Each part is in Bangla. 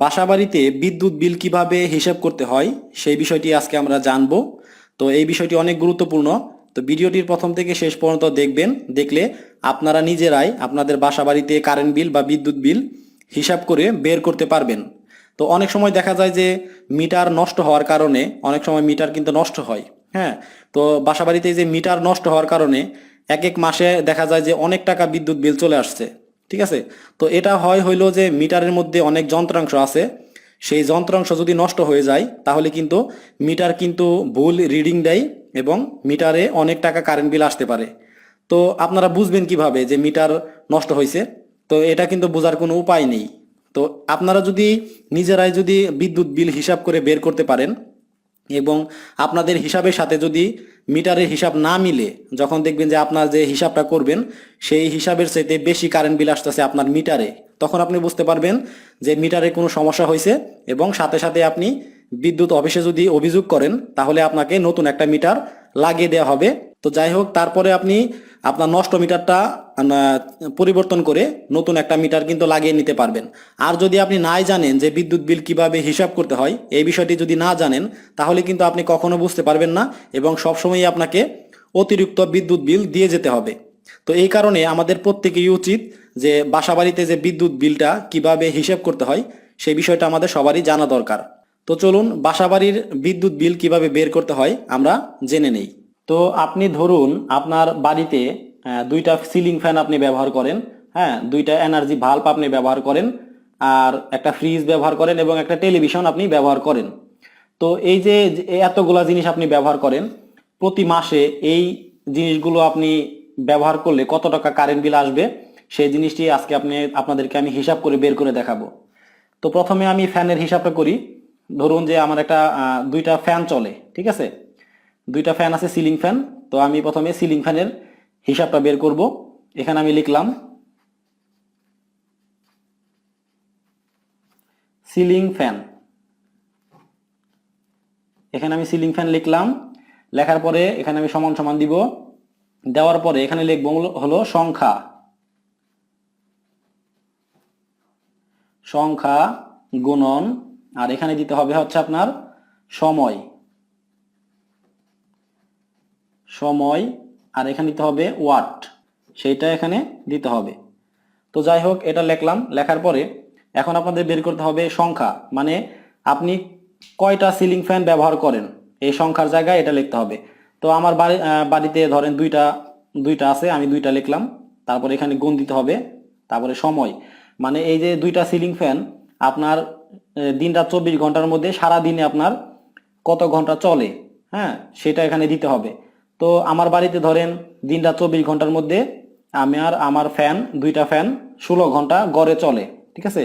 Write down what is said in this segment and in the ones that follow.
বাসাবাড়িতে বিদ্যুৎ বিল কীভাবে হিসাব করতে হয়, সেই বিষয়টি আজকে আমরা জানব। তো এই বিষয়টি অনেক গুরুত্বপূর্ণ। তো ভিডিওটির প্রথম থেকে শেষ পর্যন্ত দেখবেন, দেখলে আপনারা নিজেরাই আপনাদের বাসাবাড়িতে কারেন্ট বিল বা বিদ্যুৎ বিল হিসাব করে বের করতে পারবেন। তো অনেক সময় দেখা যায় যে মিটার নষ্ট হওয়ার কারণে, অনেক সময় মিটার কিন্তু নষ্ট হয় হ্যাঁ? তো বাসাবাড়িতে যে মিটার নষ্ট হওয়ার কারণে এক এক মাসে দেখা যায় যে অনেক টাকা বিদ্যুৎ বিল চলে আসছে। ঠিক আছে? তো এটা হয় হইল যে মিটারের মধ্যে অনেক যন্ত্রাংশ আছে। সেই যন্ত্রাংশ যদি নষ্ট হয়ে যায়, তাহলে কিন্তু মিটার কিন্তু ভুল রিডিং দেয় এবং মিটারে অনেক টাকা কারেন্ট বিল আসতে পারে। তো আপনারা বুঝবেন কীভাবে যে মিটার নষ্ট হয়েছে তো এটা কিন্তু বোঝার কোনো উপায় নেই। তো আপনারা যদি নিজেরাই যদি বিদ্যুৎ বিল হিসাব করে বের করতে পারেন এবং আপনাদের হিসাবের সাথে যদি মিটারের হিসাব না মিলে, যখন দেখবেন যে আপনার যে হিসাবটা করবেন, সেই হিসাবের চাইতে বেশি কারেন্ট বিল আসতেছে আপনার মিটারে, তখন আপনি বুঝতে পারবেন যে মিটারে কোনো সমস্যা হয়েছে এবং সাথে সাথে আপনি বিদ্যুৎ অফিসে যদি অভিযোগ করেন, তাহলে আপনাকে নতুন একটা মিটার লাগিয়ে দেওয়া হবে। তো যাই হোক, তারপরে আপনি আপনার নষ্ট মিটারটা পরিবর্তন করে নতুন একটা মিটার কিন্তু লাগিয়ে নিতে পারবেন। আর যদি আপনি নাই জানেন যে বিদ্যুৎ বিল কীভাবে হিসাব করতে হয়, এই বিষয়টি যদি না জানেন, তাহলে কিন্তু আপনি কখনো বুঝতে পারবেন না এবং সবসময়ই আপনাকে অতিরিক্ত বিদ্যুৎ বিল দিয়ে যেতে হবে। তো এই কারণে আমাদের প্রত্যেকেই উচিত যে বাসাবাড়িতে যে বিদ্যুৎ বিলটা কীভাবে হিসাব করতে হয়, সেই বিষয়টা আমাদের সবারই জানা দরকার। তো চলুন, বাসাবাড়ির বিদ্যুৎ বিল কীভাবে বের করতে হয়, আমরা জেনে নেই। তো আপনি ধরুন আপনার বাড়িতে দুইটা সিলিং ফ্যান আপনি ব্যবহার করেন হ্যাঁ দুইটা এনার্জি ভাল্ব আপনি ব্যবহার করেন, আর একটা ফ্রিজ ব্যবহার করেন এবং একটা টেলিভিশন আপনি ব্যবহার করেন। তো এই যে এতগুলা জিনিস আপনি ব্যবহার করেন, প্রতি মাসে এই জিনিসগুলো আপনি ব্যবহার করলে কত টাকা কারেন্ট বিল আসবে, সেই জিনিসটি আজকে আপনি, আপনাদেরকে আমি হিসাব করে বের করে দেখাবো। তো প্রথমে আমি ফ্যানের হিসাবটা করি। ধরুন যে আমার একটা দুইটা ফ্যান চলে, ঠিক আছে? দুইটা ফ্যান আছে সিলিং ফ্যান তো আমি প্রথমে সিলিং ফ্যানের হিসাবটা বের করব। এখানে আমি লিখলাম সিলিং ফ্যান এখানে আমি সিলিং ফ্যান লিখলাম, লেখার পরে এখানে আমি সমান সমান দিব। দেওয়ার পরে এখানে লিখব হলো- সংখ্যা। সংখ্যা, গুণন, আর এখানে দিতে হবে হচ্ছে আপনার সময়। সময় আর এখানে দিতে হবে ওয়াট। সেইটা এখানে দিতে হবে। তো যাই হোক এটা লিখলাম। লেখার পরে এখন আপনাদের বের করতে হবে সংখ্যা। মানে আপনি কয়টা সিলিং ফ্যান ব্যবহার করেন? এই সংখ্যার জায়গায় এটা লিখতে হবে। তো আমার বাড়ি বাড়িতে ধরেন দুইটা দুইটা আছে আমি দুইটা লিখলাম। তারপরে এখানে গুণ দিতে হবে। তারপরে সময়। মানে এই যে দুইটা সিলিং ফ্যান আপনার আহ, দিন রাত চব্বিশ ঘণ্টার মধ্যে সারা দিনে আপনার কত ঘণ্টা চলে? হ্যাঁ সেটা এখানে দিতে হবে। তো আমার বাড়িতে ধরেন দিন রাত চব্বিশ ঘণ্টার মধ্যে আমি আর আমার ফ্যান, দুইটা ফ্যান ষোলো ঘণ্টা গড়ে চলে, ঠিক আছে?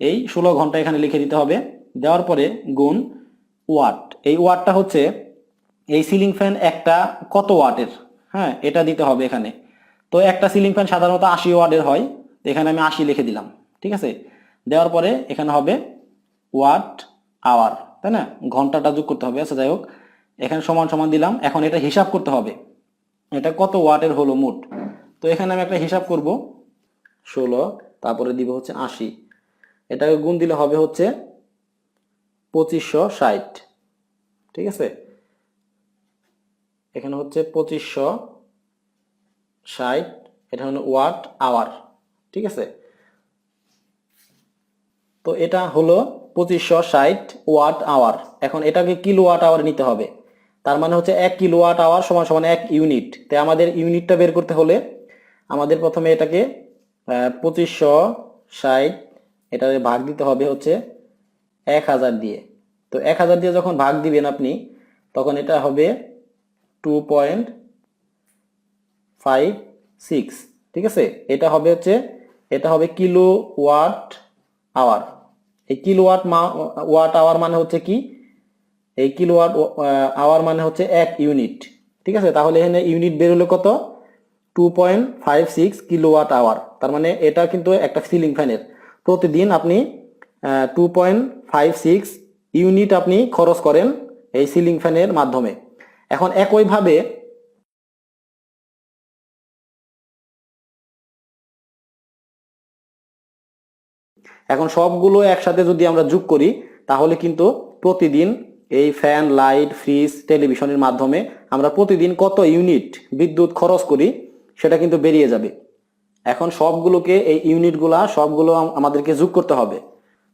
এই ষোলো ঘণ্টা এখানে লিখে দিতে হবে। দেওয়ার পরে গুণ ওয়াট। এই ওয়াটটা হচ্ছে, এই সিলিং ফ্যান একটা কত ওয়াটের? হ্যাঁ এটা দিতে হবে এখানে। তো একটা সিলিং ফ্যান সাধারণত আশি ওয়াটের হয় এখানে আমি আশি লিখে দিলাম, ঠিক আছে? দেওয়ার পরে এখানে হবে ওয়াট আওয়ার, তাই না? ঘন্টাটা যোগ করতে হবে আচ্ছা যাই হোক। এখানে সমান সমান দিলাম। এখন এটা হিসাব করতে হবে। এটা কত ওয়াটের হলো মোট? তো এখানে আমি একটা হিসাব করব। ষোলো, তারপরে দিব হচ্ছে আশি। এটাকে গুণ দিলে হবে হচ্ছে পঁচিশশো ষাট। ঠিক আছে? এখানে হচ্ছে পঁচিশশো ষাট, এটা হলো ওয়াট আওয়ার। ঠিক আছে? তো এটা হলো পঁচিশশো ষাট ওয়াট আওয়ার। এখন এটাকে কিলো ওয়াট আওয়ার নিতে হবে। তার মানে হচ্ছে এক কিলো ওয়াট আওয়ার সমান সমান এক ইউনিট তাই আমাদের ইউনিটটা বের করতে হলে আমাদের প্রথমে এটাকে পঁচিশশো ষাট এটা ভাগ দিতে হবে হচ্ছে এক হাজার দিয়ে। তো এক হাজার দিয়ে যখন ভাগ দিবেন আপনি, তখন এটা হবে টু পয়েন্ট ফাইভ সিক্স ঠিক আছে? এটা হবে হচ্ছে, এটা হবে কিলো ওয়াট আওয়ার এই কিলো ওয়াট মা ওয়াট আওয়ার মানে হচ্ছে কি? এই কিলো ওয়াট আওয়ার মানে হচ্ছে এক ইউনিট ঠিক আছে? তাহলে এখানে ইউনিট বের হলো কত? Two point five six kilo watt hour তার মানে এটা কিন্তু একটা সিলিং ফ্যানের প্রতিদিন আপনি two point five six unit আপনি খরচ করেন এই সিলিং ফ্যানের মাধ্যমে। এখন একইভাবে, এখন সবগুলো একসাথে যদি আমরা যোগ করি, তাহলে কিন্তু প্রতিদিন এই ফ্যান, লাইট, ফ্রিজ, টেলিভিশনের মাধ্যমে আমরা প্রতিদিন কত ইউনিট বিদ্যুৎ খরচ করি সেটা কিন্তু বেরিয়ে যাবে। এখন সবগুলোকে এই ইউনিটগুলা, সবগুলো আমাদেরকে যোগ করতে হবে।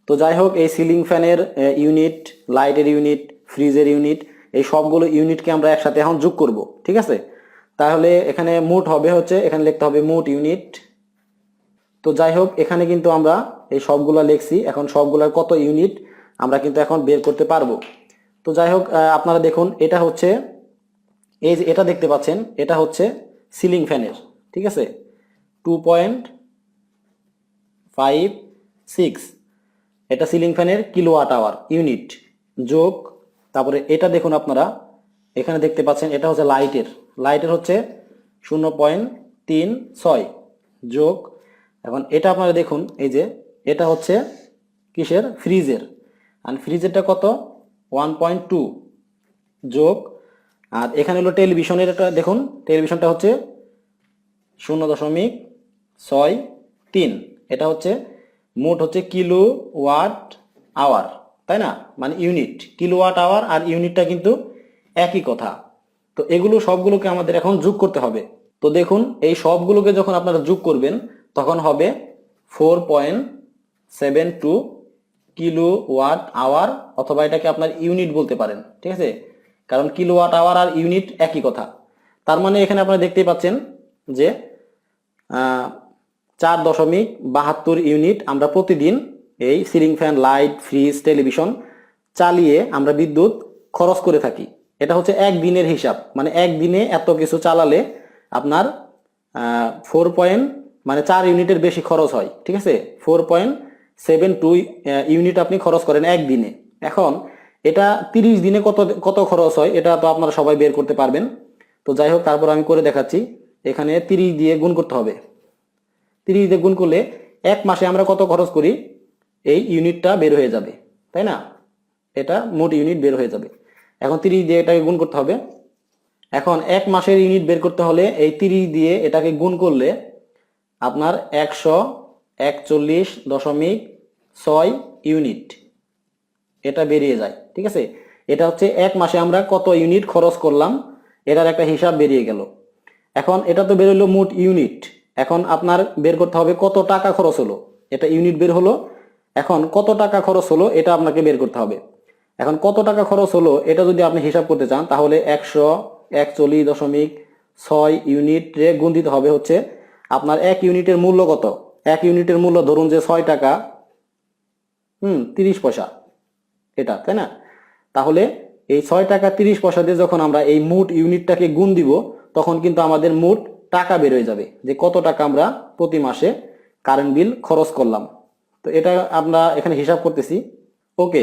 তো যাই হোক, এই সিলিং ফ্যানের ইউনিট, লাইটের ইউনিট, ফ্রিজের ইউনিট, এই সবগুলো ইউনিটকে আমরা একসাথে এখন যোগ করব, ঠিক আছে? তাহলে এখানে মোট হবে হচ্ছে, এখানে লিখতে হবে মোট ইউনিট। তো যাই হোক, এখানে কিন্তু আমরা এই সবগুলা লিখছি, এখন সবগুলার কত ইউনিট আমরা কিন্তু এখন বের করতে পারব। তো যাই হোক আপনারা দেখুন, এটা হচ্ছে, এই যে এটা দেখতে পাচ্ছেন, এটা হচ্ছে সিলিং ফ্যানের, ঠিক আছে? টু পয়েন্ট ফাইভ সিক্স এটা সিলিং ফ্যানের কিলোওয়াট আওয়ার, ইউনিট, যোগ, তারপরে এটা দেখুন আপনারা, এখানে দেখতে পাচ্ছেন, এটা হচ্ছে লাইটের লাইটের হচ্ছে শূন্য পয়েন্ট তিন ছয়, যোগ, এখন এটা আপনারা দেখুন, এই যে, এটা হচ্ছে কিসের? ফ্রিজের। আর ফ্রিজেরটা কত? ওয়ান পয়েন্ট টু যোগ, আর এখানে হলো টেলিভিশনের একটা, দেখুন টেলিভিশনটা হচ্ছে শূন্য দশমিক ছয় তিন। এটা হচ্ছে মোট হচ্ছে কিলো ওয়াট আওয়ার তাই না? মানে ইউনিট কিলো ওয়াট আওয়ার আর ইউনিটটা কিন্তু একই কথা। তো এগুলো সবগুলোকে আমাদের এখন যোগ করতে হবে। তো দেখুন, এই সবগুলোকে যখন আপনারা যোগ করবেন, তখন হবে four point seven two kilo watt hour অথবা এটাকে আপনার ইউনিট বলতে পারেন, ঠিক আছে? কারণ কিলো ওয়াট আওয়ার আর ইউনিট একই কথা। তার মানে এখানে আপনারা দেখতেই পাচ্ছেন যে চার দশমিক বাহাত্তর ইউনিট আমরা প্রতিদিন এই ceiling fan light fridge television চালিয়ে আমরা বিদ্যুৎ খরচ করে থাকি। এটা হচ্ছে এক দিনের হিসাব। মানে একদিনে এত কিছু চালালে আপনার ফোর পয়েন্ট মানে চার ইউনিটের বেশি খরচ হয়, ঠিক আছে? Four point seven two unit আপনি খরচ করেন একদিনে। এখন এটা তিরিশ দিনে কত কত খরচ হয় এটা তো আপনারা সবাই বের করতে পারবেন। তো যাই হোক, তারপর আমি করে দেখাচ্ছি। এখানে তিরিশ দিয়ে গুণ করতে হবে। তিরিশ দিয়ে গুণ করলে এক মাসে আমরা কত খরচ করি? এই ইউনিটটা বের হয়ে যাবে, তাই না? এটা মোট ইউনিট বের হয়ে যাবে। এখন তিরিশ দিয়ে এটাকে গুণ করতে হবে। এখন এক মাসের ইউনিট বের করতে হলে এই তিরিশ দিয়ে এটাকে গুণ করলে আপনার একশো একচল্লিশ দশমিক ছয় ইউনিট। এটা বেরিয়ে যায়, ঠিক আছে? এটা হচ্ছে এক মাসে আমরা কত ইউনিট খরচ করলাম, এটার একটা হিসাব বেরিয়ে গেল। এখন এটা তো বেরোলো মোট ইউনিট। এখন আপনার বের করতে হবে কত টাকা খরচ হলো। এটা ইউনিট বের হলো, এখন কত টাকা খরচ হলো এটা আপনাকে বের করতে হবে। এখন কত টাকা খরচ হলো এটা যদি আপনি হিসাব করতে চান, তাহলে একশো একচল্লিশ দশমিক ছয় ইউনিটে গুণ দিতে হবে হচ্ছে আপনার এক ইউনিটের মূল্য কত? এক ইউনিটের মূল্য ধরুন যে ছয় টাকা, হুম, তিরিশ পয়সা এটা, তাই না? তাহলে এই ছয় টাকা, তিরিশ পয়সা দিয়ে যখন আমরা এই মোট ইউনিটটাকে গুণ দিব, তখন কিন্তু আমাদের মোট টাকা বের হয়ে যাবে যে কত টাকা আমরা প্রতি মাসে কারেন্ট বিল খরচ করলাম। তো এটা আমরা এখানে হিসাব করতেছি। ওকে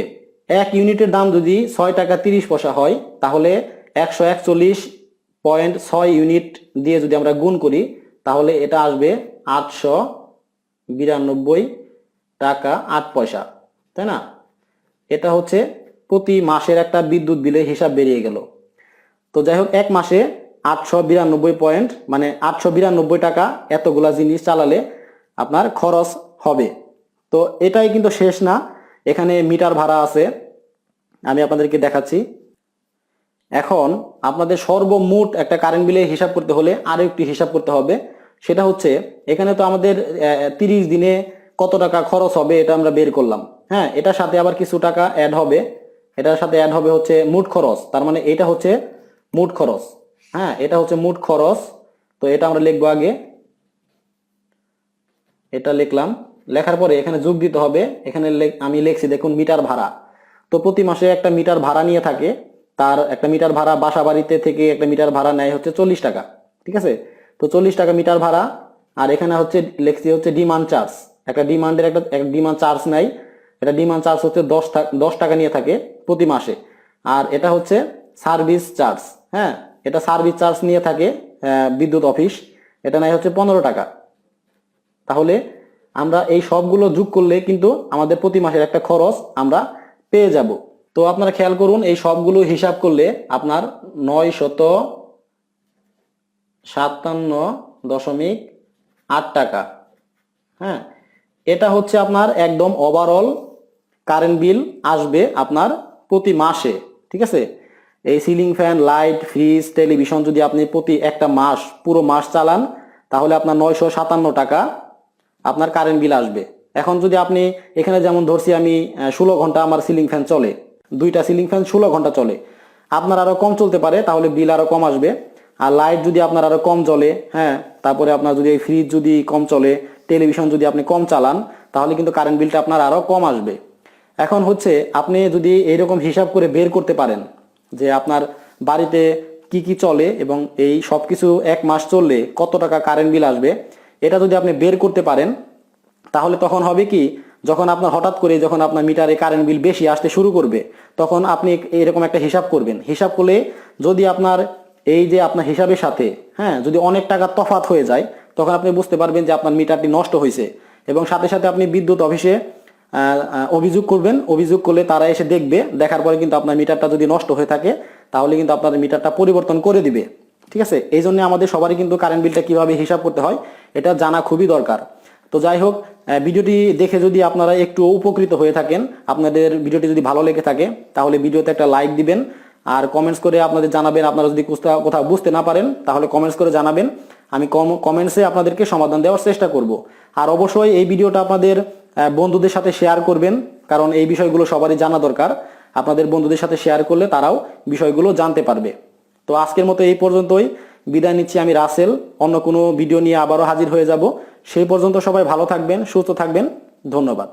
এক ইউনিটের দাম যদি ছয় টাকা, তিরিশ পয়সা হয়, তাহলে একশো একচল্লিশ পয়েন্ট ছয় ইউনিট দিয়ে যদি আমরা গুণ করি, তাহলে এটা আসবে আটশো বিরানব্বই টাকা আট পয়সা, তাই না? এটা হচ্ছে প্রতি মাসের একটা বিদ্যুৎ বিলের হিসাব বেরিয়ে গেল। তো যাই হোক, এক মাসে আটশো বিরানব্বই পয়েন্ট মানে আটশো বিরানব্বই টাকা এতগুলা জিনিস চালালে আপনার খরচ হবে। তো এটাই কিন্তু শেষ না, এখানে মিটার ভাড়া আছে, আমি আপনাদেরকে দেখাচ্ছি। এখন আপনাদের সর্বমোট একটা কারেন্ট বিলের হিসাব করতে হলে আরও একটি হিসাব করতে হবে। সেটা হচ্ছে, এখানে তো আমাদের তিরিশ দিনে কত টাকা খরচ হবে এটা আমরা বের করলাম। হ্যাঁ এটার সাথে আবার কিছু টাকা অ্যাড হবে। এটার সাথে অ্যাড হবে হচ্ছে মোট খরচ। তার মানে এটা হচ্ছে মোট খরচ। হ্যাঁ এটা হচ্ছে মোট খরচ। তো এটা আমরা লিখব আগে। এটা লিখলাম। লেখার পরে এখানে যোগ দিতে হবে। এখানে আমি লিখছি, দেখুন, মিটার ভাড়া। তো প্রতি মাসে একটা মিটার ভাড়া নিয়ে থাকে। তার একটা মিটার ভাড়া বাসা বাড়িতে থেকে একটা মিটার ভাড়া নেয় হচ্ছে চল্লিশ টাকা। ঠিক আছে? তো চল্লিশ টাকা মিটার ভাড়া, আর এখানে হচ্ছে লেখছি হচ্ছে ডিমান্ড চার্জ একটা ডিমান্ডের একটা ডিমান্ড চার্জ নেয়। এটা ডিমান্ড চার্জ হচ্ছে দশ দশ টাকা নিয়ে থাকে প্রতি মাসে। আর এটা হচ্ছে সার্ভিস চার্জ হ্যাঁ? এটা সার্ভিস চার্জ নিয়ে থাকে বিদ্যুৎ অফিস এটা নেয় হচ্ছে পনেরো টাকা। তাহলে আমরা এই সবগুলো যোগ করলে কিন্তু আমাদের প্রতি মাসের একটা খরচ আমরা পেয়ে যাব। তো আপনারা খেয়াল করুন, এই সবগুলো হিসাব করলে আপনার নয় শত সাতান্ন দশমিক আট টাকা। হ্যাঁ এটা হচ্ছে আপনার একদম ওভারঅল কারেন্ট বিল আসবে আপনার প্রতি মাসে, ঠিক আছে? এই ceiling fan light fridge television যদি আপনি প্রতি একটা মাস, পুরো মাস চালান, তাহলে আপনার নয়শো সাতান্ন টাকা আপনার কারেন্ট বিল আসবে। এখন যদি আপনি এখানে যেমন ধরছি আমি ষোলো ঘণ্টা আমার সিলিং ফ্যান চলে, দুইটা সিলিং ফ্যান ষোলো ঘণ্টা চলে, আপনার আরও কম চলতে পারে, তাহলে বিল আরও কম আসবে। আর লাইট যদি আপনার আরও কম জ্বলে হ্যাঁ তারপরে আপনার যদি ফ্রিজ যদি কম চলে টেলিভিশন যদি আপনি কম চালান, তাহলে কিন্তু কারেন্ট বিলটা আপনার আরও কম আসবে। এখন হচ্ছে আপনি যদি এইরকম হিসাব করে বের করতে পারেন যে আপনার বাড়িতে কি কি চলে এবং এই সব কিছু এক মাস চললে কত টাকা কারেন্ট বিল আসবে, এটা যদি আপনি বের করতে পারেন, তাহলে তখন হবে কি, যখন আপনার হঠাৎ করে যখন আপনার মিটারে কারেন্ট বিল বেশি আসতে শুরু করবে, তখন আপনি এরকম একটা হিসাব করবেন। হিসাব করলে যদি আপনার এই যে আপনার হিসাবের সাথে হ্যাঁ যদি অনেক টাকা তফাত হয়ে যায়, তখন আপনি বুঝতে পারবেন যে আপনার মিটারটি নষ্ট হয়েছে। এবং সাথে সাথে আপনি বিদ্যুৎ অফিসে অভিযোগ করবেন। অভিযোগ করলে তারা এসে দেখবে, দেখার পরে কিন্তু আপনার মিটারটা যদি নষ্ট হয়ে থাকে, তাহলে কিন্তু আপনার মিটারটা পরিবর্তন করে দিবে। ঠিক আছে? এই জন্য আমাদের সবারই কিন্তু কারেন্ট বিলটা কীভাবে হিসাব করতে হয়, এটা জানা খুবই দরকার। তো যাই হোক ভিডিওটি দেখে যদি আপনারা একটু উপকৃত হয়ে থাকেন, আপনাদের ভিডিওটি যদি ভালো লেগে থাকে, তাহলে ভিডিওতে একটা লাইক দিবেন আর কমেন্টস করে আপনাদের জানাবেন। আপনারা যদি কোথাও বুঝতে না পারেন, তাহলে কমেন্টস করে জানাবেন। আমি কম কমেন্টসে আপনাদেরকে সমাধান দেওয়ার চেষ্টা করব। আর অবশ্যই এই ভিডিওটা আপনাদের বন্ধুদের সাথে শেয়ার করবেন, কারণ এই বিষয়গুলো সবারই জানা দরকার। আপনাদের বন্ধুদের সাথে শেয়ার করলে তারাও বিষয়গুলো জানতে পারবে। তো আজকের মতো এই পর্যন্তই। বিদায় নিচ্ছি আমি রাসেল। অন্য কোনো ভিডিও নিয়ে আবারও হাজির হয়ে যাব। সেই পর্যন্ত সবাই ভালো থাকবেন, সুস্থ থাকবেন। ধন্যবাদ।